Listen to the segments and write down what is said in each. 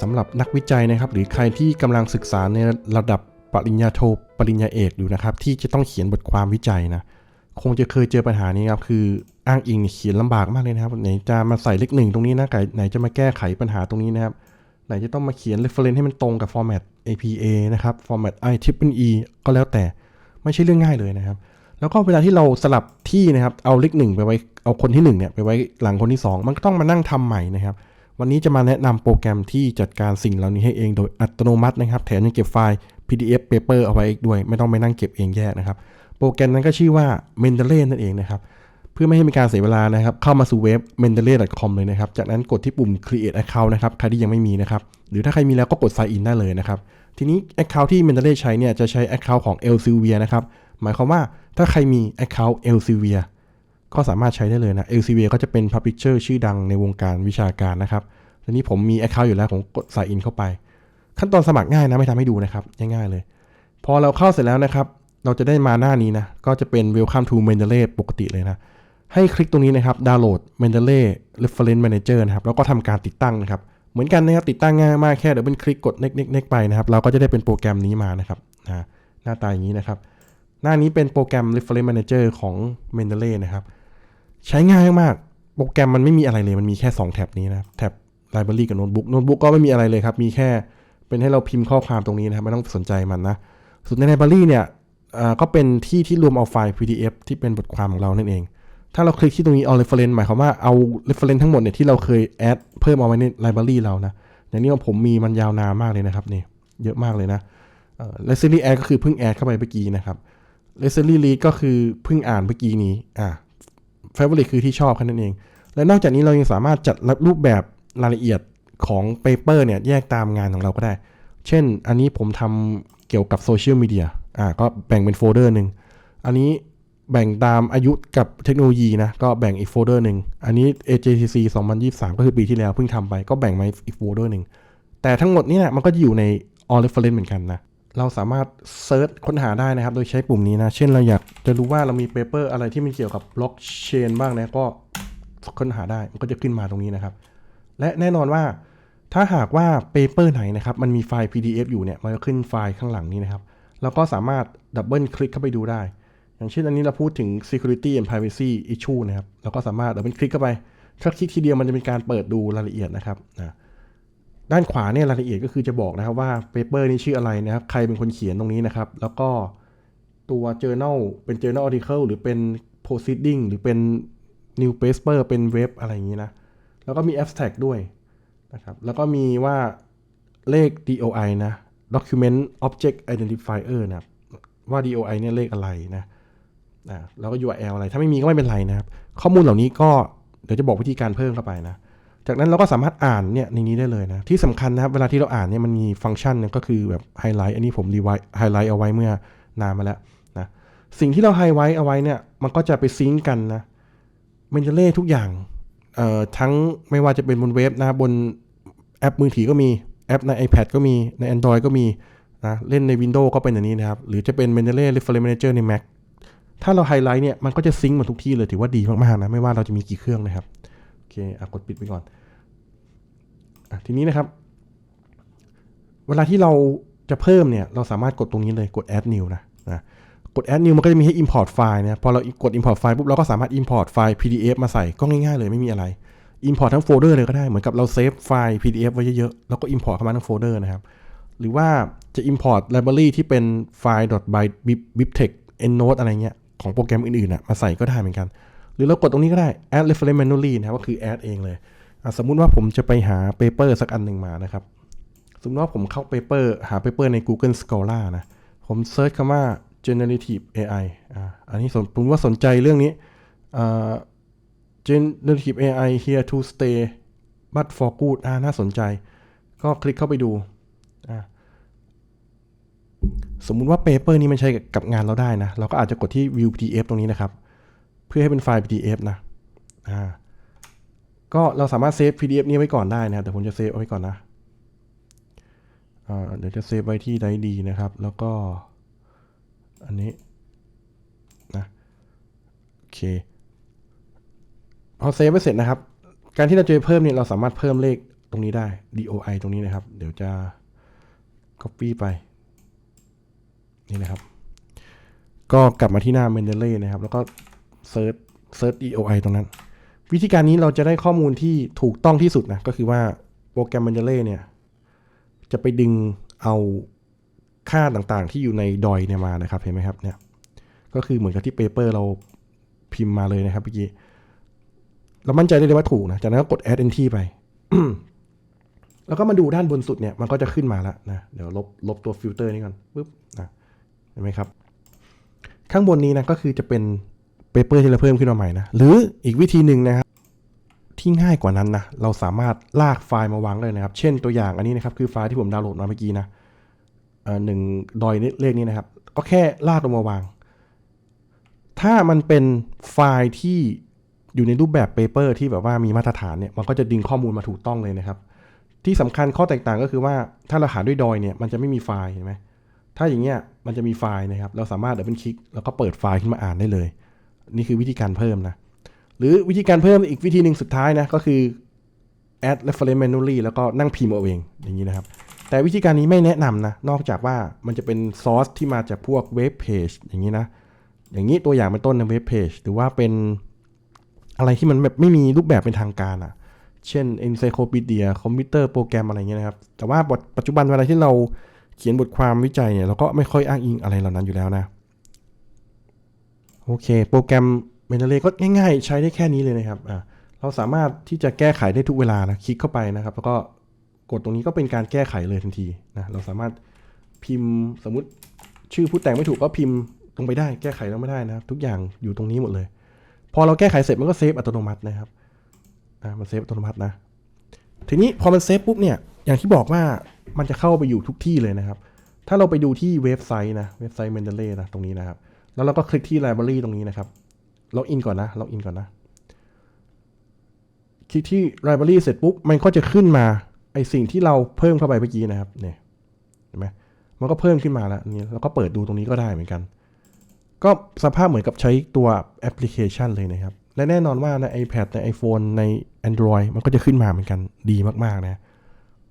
สำหรับนักวิจัยนะครับ หรือใครที่กำลังศึกษาในระดับปริญญาโทปริญญาเอกอยู่นะครับ ที่จะต้องเขียนบทความวิจัยนะคงจะเคยเจอปัญหานี้ครับคืออ้างอิงเขียนลำบากมากเลยนะครับไหนจะมาใส่เลขหนึ่งตรงนี้นะไหนจะมาแก้ไขปัญหาตรงนี้นะครับ ไหนจะต้องมาเขียน reference ให้มันตรงกับ format APA นะครับ format IEEE ก็แล้วแต่ไม่ใช่เรื่องง่ายเลยนะครับ แล้วก็เวลาที่เราสลับที่นะครับเอาเลขหนึ่งไปไว้เอาคนที่หนึ่งเนี่ยไปไว้หลังคนที่สองมันก็ต้องมานั่งทำใหม่นะครับ วันนี้จะมาแนะนำโปรแกรมที่จัดการสิ่งเหล่านี้ให้เองโดยอัตโนมัตินะครับ แถมยังเก็บไฟล์ PDF paper เอาไว้อีกด้วย ไม่ต้องไปนั่งเก็บเองแยกนะครับ โปรแกรมนั้นก็ชื่อว่า Mendeley นั่นเองนะครับ เพื่อไม่ให้มีการเสียเวลานะครับ เข้ามาสู่เว็บ mendeley.com เลยนะครับ จากนั้นกดที่ปุ่ม create account นะครับ ใครที่ยังไม่มีนะครับ หรือถ้าใครมีแล้วก็กด sign in ได้เลยนะครับ ทีนี้ account ที่ mendeley ใช้เนี่ยจะใช้ account ของ Elsevier นะครับ หมายความว่าถ้าใครมี account Elsevier ก็สามารถใช้ได้เลยนะ Elsevier ก็จะเป็น publisher ชื่อดังในวงการวิชาการนะครับทีนี้ผมมี account อยู่แล้วผมกด sign in เข้าไป ขั้นตอนสมัครง่ายนะไม่ทำให้ดูนะครับง่ายๆเลย พอเราเข้าเสร็จแล้วนะครับ เราจะได้มาหน้านี้นะ ก็จะเป็น Welcome to Mendeley ปกติเลยนะ ให้คลิกตรงนี้นะครับดาวน์โหลด Mendeley Reference Manager นะครับแล้วก็ทำการติดตั้งนะครับเหมือนกันนะครับติดตั้งง่ายมากแค่เดี๋ยวเป็นคลิกกด next next next ไปนะครับเราก็จะได้เป็นโปรแกรมนี้มานะครับนะหน้าตาอย่างนี้นะครับ หน้านี้เป็นโปรแกรม Reference Manager ของ Mendeley นะครับ ใช้ง่ายมากโปรแกรมมันไม่มีอะไรเลย มันมีแค่ 2 แท็บนี้นะแท็บ Library กับ Notebook Notebook ก็ไม่มีอะไรเลยครับ มีแค่เป็นให้เราพิมพ์ข้อความตรงนี้นะครับไม่ต้องสนใจมันนะส่วนใน Library เนี่ยก็เป็นที่ที่รวมเอาไฟล์ PDF ที่เป็นบทความของเรานั่นเอง ถ้าเราคลิกที่ตรงนี้เอา reference หมายความว่าเอา reference ทั้งหมดเนี่ยที่เราเคย add เพิ่มเอาไว้ใน library เรานะอย่างนี้ผมมีมันยาวนานมากเลยนะครับนี่เยอะมากเลยนะเอ่อ recently add ก็คือเพิ่ง add เข้าไปเมื่อกี้นะครับ recently read ก็คือเพิ่งอ่านเมื่อกี้นี้อ่า favorite คือที่ชอบแค่นั้นเอง และนอกจากนี้เรายังสามารถจัดรูปแบบรายละเอียดของ paper เนี่ยแยกตามงานของเราก็ได้ เช่น อันนี้ผมทำเกี่ยวกับโซเชียลมีเดียอ่าก็แบ่งเป็นโฟลเดอร์หนึ่ง อันนี้แบ่งตามอายุกับเทคโนโลยีนะ ก็แบ่งอีกโฟลเดอร์หนึ่ง อันนี้ AJCC 2023 ก็คือปีที่แล้วเพิ่งทำไป ก็แบ่งมาอีกโฟลเดอร์หนึ่ง แต่ทั้งหมดนี้นะมันก็อยู่ใน all reference เหมือนกันนะ เราสามารถเซิร์ชค้นหาได้นะครับ โดยใช้ปุ่มนี้นะ เช่นเราอยากจะรู้ว่าเรามีเปเปอร์อะไรที่มันเกี่ยวกับบล็อกเชนบ้างนะก็ค้นหาได้มันก็จะขึ้นมาตรงนี้นะครับ และแน่นอนว่าถ้าหากว่าเปเปอร์ไหนนะครับมันมีไฟล์ PDF อยู่เนี่ยมันจะขึ้นไฟล์ข้างหลังนี้นะครับเราก็สามารถดับเบิลคลิกเข้าไปดูได้ อย่างเช่นอันนี้เราพูดถึง security and privacy issue นะครับเราก็สามารถดับเบิลคลิกเข้าไปถ้าคลิกทีเดียวมันจะเป็นการเปิดดูรายละเอียดนะครับนะ ด้านขวาเนี่ยรายละเอียดก็คือจะบอกนะครับว่าเปเปอร์นี้ชื่ออะไรนะครับ ใครเป็นคนเขียนตรงนี้นะครับ แล้วก็ตัว journal เป็น journal article หรือเป็น proceeding หรือเป็น new paper เป็นเว็บอะไรอย่างนี้นะ แล้วก็มี abstract ด้วยนะครับ แล้วก็มีว่าเลข DOI นะ document object identifier นะครับ ว่า DOI เนี่ยเลขอะไรนะอ่าแล้วก็ URL อะไร ถ้าไม่มีก็ไม่เป็นไรนะครับ ข้อมูลเหล่านี้ก็เดี๋ยวจะบอกวิธีการเพิ่มเข้าไปนะ จากนั้นเราก็สามารถอ่านเนี่ยในนี้ได้เลยนะ ที่สำคัญนะครับ เวลาที่เราอ่านเนี่ยมันมีฟังก์ชันเนี่ยก็คือแบบไฮไลท์อันนี้ผมรีไวไฮไลท์เอาไว้เมื่อนานมาแล้วนะสิ่งที่เราไฮไลท์เอาไว้เนี่ยมันก็จะไปซิงก์กันนะมันจะเล่ทุกอย่างเอ่อทั้งไม่ว่าจะเป็นบนเว็บนะบนแอปมือถือก็มีแอปใน iPad ก็มีใน Android ก็มีนะเล่นใน Windows ก็เป็นอย่างนี้นะครับ หรือจะเป็น Mendeley Reference Manager ใน Mac ถ้าเราไฮไลท์เนี่ยมันก็จะซิงก์มาทุกที่เลยถือว่าดีมากๆนะไม่ว่าเราจะมีกี่เครื่องนะครับ เคอะกดปิดไปก่อนอะทีนี้นะครับ เวลาที่เราจะเพิ่มเนี่ยเราสามารถกดตรงนี้เลยกด add new นะนะกด add new มันก็จะมีให้ import ไฟล์นะพอเรากด import ไฟล์ปุ๊บเราก็สามารถ import ไฟล์ PDF มาใส่ก็ง่ายๆเลยไม่มีอะไร import ทั้งโฟลเดอร์เลยก็ได้เหมือนกับเราเซฟไฟล์ PDF ไว้เยอะๆแล้วก็ import เข้ามาทั้งโฟลเดอร์นะครับ หรือว่าจะ import library ที่เป็นไฟล์ .by bibtex endnote อะไรเงี้ยของโปรแกรมอื่นๆนะมาใส่ก็ได้เหมือนกัน หรือเรากดตรงนี้ก็ได้ add reference manually นะครับก็คือ add เองเลยสมมุติว่าผมจะไปหา paper สักอันหนึ่งมานะครับ สมมติว่าผมเข้า paper หา paper ใน Google Scholar นะผมเซิร์ชคำว่า generative AI อ่าอันนี้สมผมว่าสนใจเรื่องนี้อ่า generative AI here to stay but for good อ่าน่าสนใจ ก็คลิกเข้าไปดูอ่าสมมุติว่า paper นี้มันใช้กับงานเราได้นะ เราก็อาจจะกดที่ view PDF ตรงนี้นะครับ พื่อให้เป็นไฟล์ PDF นะอ่าก็เราสามารถเซฟ PDF นี้ไว้ก่อนได้นะครับแต่ผมจะเซฟเอาไว้ก่อนนะอ่าเดี๋ยวจะเซฟไว้ที่ไดดีนะครับ แล้วก็ อันนี้นะโอเคพอเซฟไว้เสร็จนะครับ การที่เราจะเพิ่มเนี่ยเราสามารถเพิ่มเลขตรงนี้ได้ doi ตรงนี้นะครับ เดี๋ยวจะ copy ไป นี่นะครับ ก็กลับมาที่หน้า Mendeley นะครับ แล้วก็ search search doi ตรงนั้น วิธีการนี้เราจะได้ข้อมูลที่ถูกต้องที่สุดนะ ก็คือว่าโปรแกรม Mendeley เนี่ย จะไปดึงเอาค่าต่างๆ ที่อยู่ในดอยเนี่ยมานะครับ เห็นไหมครับเนี่ย ก็คือเหมือนกับที่เปเปอร์เราพิมพ์มาเลยนะครับเมื่อกี้ เรามั่นใจได้เลยว่าถูกนะ จากนั้นก็กด add entry ไป แล้วก็มาดูด้านบนสุดเนี่ย มันก็จะขึ้นมาแล้วนะ เดี๋ยวลบลบตัวฟิลเตอร์นี้ก่อนปึ๊บนะ เห็นไหมครับ ข้างบนนี้นะก็คือจะเป็น เปเปอร์ที่เราเพิ่มขึ้นมาใหม่นะหรืออีกวิธีหนึ่งนะครับที่ง่ายกว่านั้นนะเราสามารถลากไฟล์มาวางเลยนะครับ เช่นตัวอย่างอันนี้นะครับคือไฟล์ที่ผมดาวน์โหลดมาเมื่อกี้นะหนึ่งดอยเลขนี้นะครับ ก็แค่ลากลงมาวาง ถ้ามันเป็นไฟล์ที่อยู่ในรูปแบบเปเปอร์ที่แบบว่ามีมาตรฐานเนี่ยมันก็จะดึงข้อมูลมาถูกต้องเลยนะครับ ที่สำคัญข้อแตกต่างก็คือว่าถ้าเราหาด้วยดอยเนี่ยมันจะไม่มีไฟล์เห็นไหมถ้าอย่างเงี้ยมันจะมีไฟล์นะครับ เราสามารถดับเบิลคลิกแล้วก็เปิดไฟล์ขึ้นมาอ่านได้เลย นี่คือวิธีการเพิ่มนะ หรือวิธีการเพิ่มอีกวิธีหนึ่งสุดท้ายนะก็คือ add reference manually แล้วก็นั่งพิมพ์เอาเองอย่างนี้นะครับแต่วิธีการนี้ไม่แนะนำนะ นอกจากว่ามันจะเป็นซอสที่มาจากพวกเว็บเพจอย่างนี้นะ อย่างนี้ตัวอย่างเป็นต้นในเว็บเพจหรือว่าเป็นอะไรที่มันแบบไม่มีรูปแบบเป็นทางการอะ่ะ เช่น encyclopedia คอมพิวเตอร์โปรแกรมอะไรเงี้ยนะครับ แต่ว่าปัจจุบันเวลาที่เราเขียนบทความวิจัยเนี่ยเราก็ไม่ค่อยอ้างอิงอะไรเหล่านั้นอยู่แล้วนะ โอเค โปรแกรมเมนเล่ก็ง่ายๆ ใช้ได้แค่นี้เลยนะครับอ่าเราสามารถที่จะแก้ไขได้ทุกเวลานะคลิกเข้าไปนะครับ แล้วก็กดตรงนี้ก็เป็นการแก้ไขเลยทันทีนะเราสามารถพิมพ์สมมติชื่อผู้แต่งไม่ถูกก็พิมพ์ลงไปได้แก้ไขแล้วไม่ได้นะครับ ทุกอย่างอยู่ตรงนี้หมดเลย พอเราแก้ไขเสร็จมันก็เซฟอัตโนมัตินะครับอ่ามันเซฟอัตโนมัตินะ ทีนี้พอมันเซฟปุ๊บเนี่ยอย่างที่บอกว่ามันจะเข้าไปอยู่ทุกที่เลยนะครับ ถ้าเราไปดูที่เว็บไซต์นะเว็บไซต์ Mendeley นะตรงนี้นะครับ แล้วเราก็คลิกที่ library ตรงนี้นะครับล็อกอินก่อนนะล็อกอินก่อนนะคลิกที่ library เสร็จปุ๊บมันก็จะขึ้นมาไอสิ่งที่เราเพิ่มเข้าไปเมื่อกี้นะครับเนี่ยเห็นไหมมันก็เพิ่มขึ้นมาแล้วนี่แล้วก็เปิดดูตรงนี้ก็ได้เหมือนกัน ก็สภาพเหมือนกับใช้ตัวแอปพลิเคชันเลยนะครับ และแน่นอนว่าใน iPad ใน iPhone ใน Android มันก็จะขึ้นมาเหมือนกันดีมากๆนะ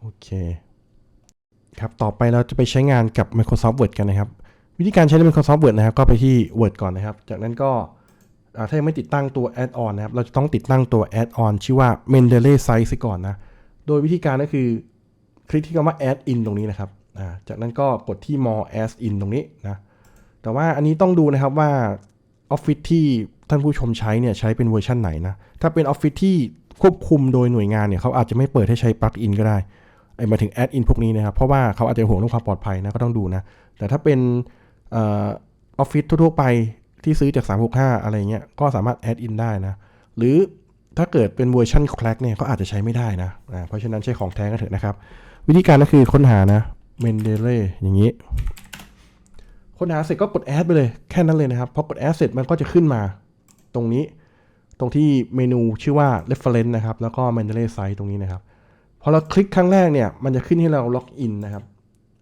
โอเคครับต่อไปเราจะไปใช้งานกับ Microsoft Word กันนะครับ วิธีการใช้ใน Microsoft Word นะครับ ก็ไปที่ Word ก่อนนะครับ จากนั้นก็ถ้ายังไม่ติดตั้งตัว Add-on นะครับ เราจะต้องติดตั้งตัว Add-on ชื่อว่า Mendeley Size ก่อนนะ โดยวิธีการก็คือ คลิกที่คำว่า Add in ตรงนี้นะครับ จากนั้นก็กดที่ More Add in ตรงนี้นะ แต่ว่าอันนี้ต้องดูนะครับว่า Office ที่ท่านผู้ชมใช้เนี่ยใช้เป็นเวอร์ชันไหนนะ ถ้าเป็น Office ที่ควบคุมโดยหน่วยงานเนี่ยเขาอาจจะไม่เปิดให้ใช้ปลั๊กอินก็ได้ไอ้มาถึงแอดอินพวกนี้นะครับ เพราะว่าเขาอาจจะห่วงเรื่องความปลอดภัยนะก็ต้องดูนะ แต่ถ้าเป็น ออฟฟิศทั่วๆไปที่ซื้อจาก 365 อะไรเงี้ย ก็สามารถแอดอินได้นะ หรือถ้าเกิดเป็นเวอร์ชันแคลกเนี่ยก็อาจจะใช้ไม่ได้นะอ่าเพราะฉะนั้นใช้ของแท้ก็เถอะนะครับ วิธีการก็คือค้นหานะ m e n d e l e อย่างนี้ ค้นหาเสร็จก็กดแอดไปเลย แค่นั้นเลยนะครับ พอกดแอดเสร็จมันก็จะขึ้นมา ตรงนี้ ตรงที่เมนูชื่อว่า reference นะครับ แล้วก็ Mendeley Size ตรงนี้นะครับ พอเราคลิกครั้งแรกเนี่ย มันจะขึ้นให้เราล็อกอินนะครับ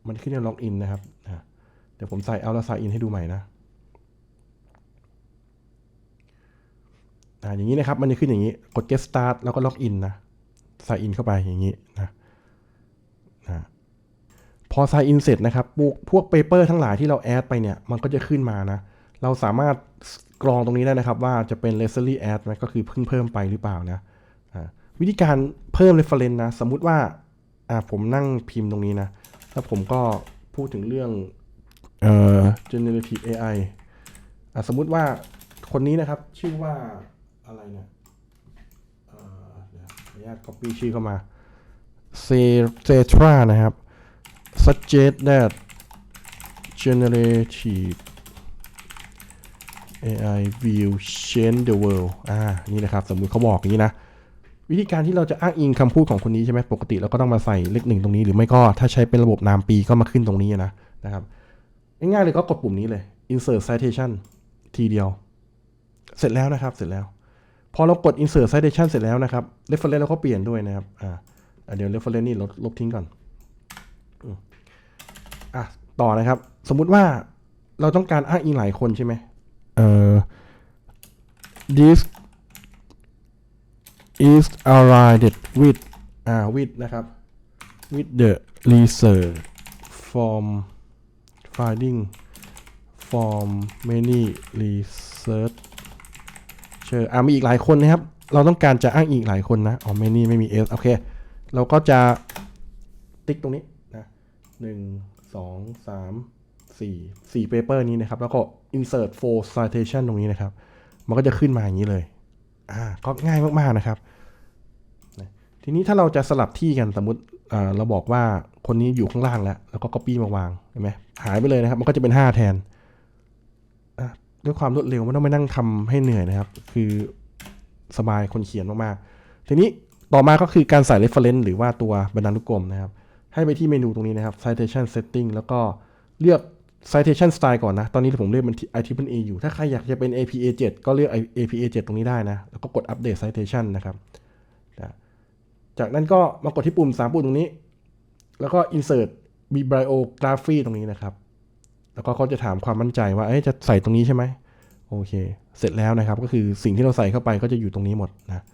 มันขึ้นให้เราล็อกอินนะครับ ดี๋ยวผมใส่เอาแล้วใส่อินให้ดูใหม่นะอ่าอย่างนี้นะครับ มันจะขึ้นอย่างนี้ กด get start แล้วก็ล็อกอินนะ ใส่อินเข้าไปอย่างนี้นะนะพอใส่อินเสร็จนะครับ พวกเปเปอร์ทั้งหลายที่เราแอดไปเนี่ย มันก็จะขึ้นมานะ เราสามารถกรองตรงนี้ได้นะครับ ว่าจะเป็น necessary add ไหมก็คือเพิ่งเพิ่มไปหรือเปล่านะวิธีการเพิ่ม reference นะ สมมุติว่า อ่า ผมนั่งพิมพ์ตรงนี้นะ แล้วผมก็พูดถึงเรื่อง เอ่อ generative AI อะสมมุติว่าคนนี้นะครับ ชื่อว่าอะไรเนี่ยเอ่อเดี๋ยวขออนุญาต copy ชื่อเข้ามา Cetra นะครับ suggest that generative AI will change the world อ่า นี่นะครับ สมมุติเขาบอกอย่างนี้นะ วิธีการที่เราจะอ้างอิงคำพูดของคนนี้ใช่ไหมปกติเราก็ต้องมาใส่เลขหนึ่งตรงนี้ หรือไม่ก็ถ้าใช้เป็นระบบนามปีก็มาขึ้นตรงนี้นะนะครับ ง่ายๆเลยก็กดปุ่มนี้เลย insert citation ทีเดียว เสร็จแล้วนะครับ เสร็จแล้ว พอเรากด insert citation เสร็จแล้วนะครับ reference เราก็เปลี่ยนด้วยนะครับ อ่าเดี๋ยว reference นี่ลบลบทิ้งก่อน อะ ต่อนะครับ สมมุติว่าเราต้องการอ้างอิงหลายคนใช่ไหมเอ่อ this is allied with อ่า with นะครับ with the research from finding from many research เชิญอ่ามีอีกหลายคนนะครับ เราต้องการจะอ้างอีกหลายคนนะ อ๋อ many ไม่มี s โอเค เราก็จะติ๊กตรงนี้นะหนึ่งสองสามสี่สี่เปเปอร์นี้นะครับ แล้วก็ insert for citation ตรงนี้นะครับ มันก็จะขึ้นมาอย่างนี้เลย อ่า ก็ง่ายมาก ๆ นะครับ ทีนี้ถ้าเราจะสลับที่กันสมมติ เราบอกว่าคนนี้อยู่ข้างล่างแล้ว แล้วก็ copy มาวางเห็นไหมหายไปเลยนะครับ มันก็จะเป็น 5 แทนด้วยความรวดเร็วไม่ต้องไปนั่งทำให้เหนื่อยนะครับ คือสบายคนเขียนมากๆ ทีนี้ต่อมาก็คือการใส่ reference หรือว่าตัวบรรณานุกรมนะครับ ให้ไปที่เมนูตรงนี้นะครับ citation setting แล้วก็เลือก citation style ก่อนนะ ตอนนี้ผมเลือกเป็น IEEE อยู่ ถ้าใครอยากจะเป็น APA 7 ก็เลือก APA 7 ตรงนี้ได้นะ แล้วก็กด update citation นะครับ จากนั้นก็มากดที่ปุ่ม3ปุ่มตรงนี้ แล้วก็ insert bibliography ตรงนี้นะครับ แล้วก็เขาจะถามความมั่นใจว่าจะใส่ตรงนี้ใช่ไหมโอเค เสร็จแล้วนะครับ ก็คือสิ่งที่เราใส่เข้าไปก็จะอยู่ตรงนี้หมดนะ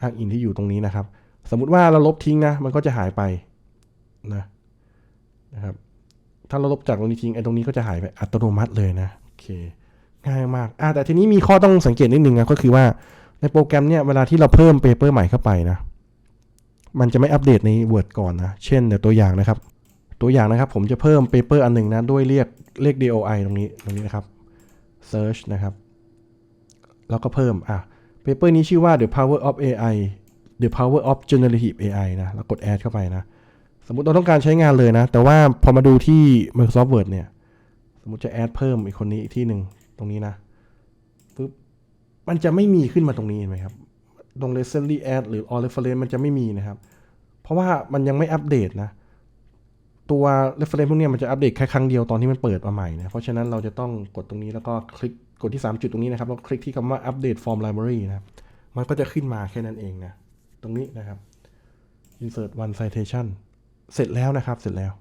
อ้างอิงที่อยู่ตรงนี้นะครับ สมมุติว่าเราลบทิ้งนะ มันก็จะหายไปนะนะครับ ถ้าเราลบจากตรงนี้ทิ้งไอ้ตรงนี้ก็จะหายไปอัตโนมัติเลยนะโอเค ง่ายมากอะแต่ทีนี้มีข้อต้องสังเกตนิดนึงนะก็คือว่าในโปรแกรมเนี่ยเวลาที่เราเพิ่มเปเปอร์ใหม่เข้าไปนะ มันจะไม่อัปเดตใน Word ก่อนนะ เช่นเดี๋ยวตัวอย่างนะครับ ตัวอย่างนะครับผมจะเพิ่มเปเปอร์อันหนึ่งนะ ด้วยเรียกเลข DOI ตรงนี้ตรงนี้นะครับ search นะครับ แล้วก็เพิ่มอะเปเปอร์นี้ชื่อว่า the power of AI the power of generative AI นะ แล้วกด add เข้าไปนะ สมมติเราต้องการใช้งานเลยนะ แต่ว่าพอมาดูที่ Microsoft Word เนี่ย สมมติจะ add เพิ่มอีกคนนี้อีกที่หนึ่งตรงนี้นะปึ๊บมันจะไม่มีขึ้นมาตรงนี้เห็นไหมครับ ตรง recently add หรือ all reference มันจะไม่มีนะครับ เพราะว่ามันยังไม่อัปเดตนะ ตัว reference พวกเนี้ยมันจะอัปเดตแค่ครั้งเดียวตอนที่มันเปิดมาใหม่นะ เพราะฉะนั้นเราจะต้องกดตรงนี้แล้วก็คลิกกดที่ 3 จุดตรงนี้นะครับ แล้วก็คลิกที่คำว่า update form library นะครับ มันก็จะขึ้นมาแค่นั้นเองนะ ตรงนี้นะครับ insert one citation เสร็จแล้วนะครับ เสร็จแล้ว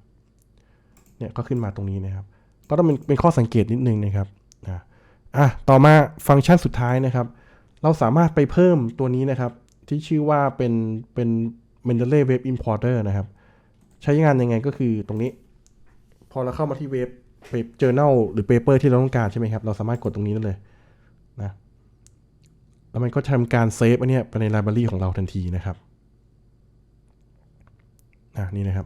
เนี่ยก็ขึ้นมาตรงนี้นะครับ ก็ต้องเป็นเป็นข้อสังเกตนิดนึงนะครับนะอะ ต่อมาฟังก์ชันสุดท้ายนะครับ เราสามารถไปเพิ่มตัวนี้นะครับ ที่ชื่อว่าเป็นเป็น Mendeley Web Importer นะครับ ใช้งานยังไงก็คือตรงนี้ พอเราเข้ามาที่เว็บเว็บ journal หรือ paper ที่เราต้องการใช่ไหมครับ เราสามารถกดตรงนี้ได้เลยนะแล้วมันก็ทำการเซฟอันนี้ไปในไลบรารีของเราทันทีนะครับ อะนี่นะครับ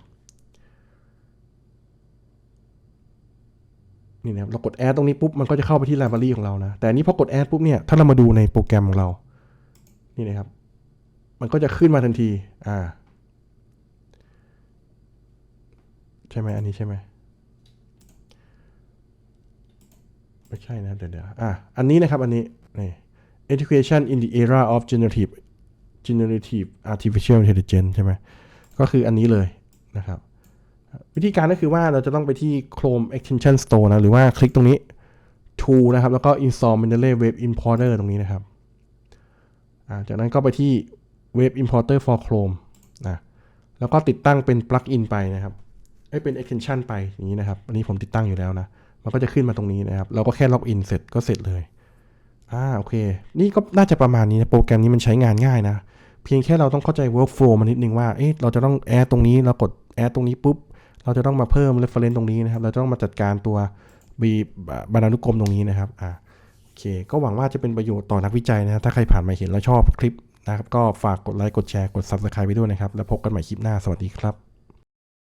นี่นะครับเรากดแอดตรงนี้ปุ๊บมันก็จะเข้าไปที่ไลบรารีของเรานะ แต่นนี้พอกดแอดปุ๊บเนี่ยถ้าเรามาดูในโปรแกรมของเรา นี่นะครับ มันก็จะขึ้นมาทันที อ่า ใช่ไหมอันนี้ใช่ไหมไม่ใช่นะเดี๋ยวเดี๋ยวอะอันนี้นะครับอันนี้นี่ education in the era of generative generative artificial intelligence ใช่ไหมก็คืออันนี้เลยนะครับ วิธีการก็คือว่าเราจะต้องไปที่ Chrome Extension Store นะ หรือว่าคลิกตรงนี้ Tool นะครับ แล้วก็ Install Mendeley Web Importer ตรงนี้นะครับาจากนั้นก็ไปที่ Web Importer for Chrome นะ แล้วก็ติดตั้งเป็น plugin ไปนะครับให้เป็น extension ไปอย่างนี้นะครับ อันนี้ผมติดตั้งอยู่แล้วนะ มันก็จะขึ้นมาตรงนี้นะครับ เราก็แค่ล็อกอินเสร็จก็เสร็จเลย อ่า โอเค นี่ก็น่าจะประมาณนี้นะ โปรแกรมนี้มันใช้งานง่ายนะ เพียงแค่เราต้องเข้าใจ workflow มันนิดนึงว่า เอ๊ะ เราจะต้องแอดตรงนี้ เรากดแอดตรงนี้ปุ๊บ เราจะต้องมาเพิ่ม reference ตรงนี้นะครับ เราจะต้องมาจัดการตัวบีบรรณานุกรมตรงนี้นะครับอ่าโอเค ก็หวังว่าจะเป็นประโยชน์ต่อนักวิจัยนะครับ ถ้าใครผ่านมาเห็นแล้วชอบคลิปนะครับ ก็ฝากกดไลค์ กดแชร์ กด subscribe ไปด้วยนะครับ แล้วพบกันใหม่คลิปหน้า สวัสดีครับ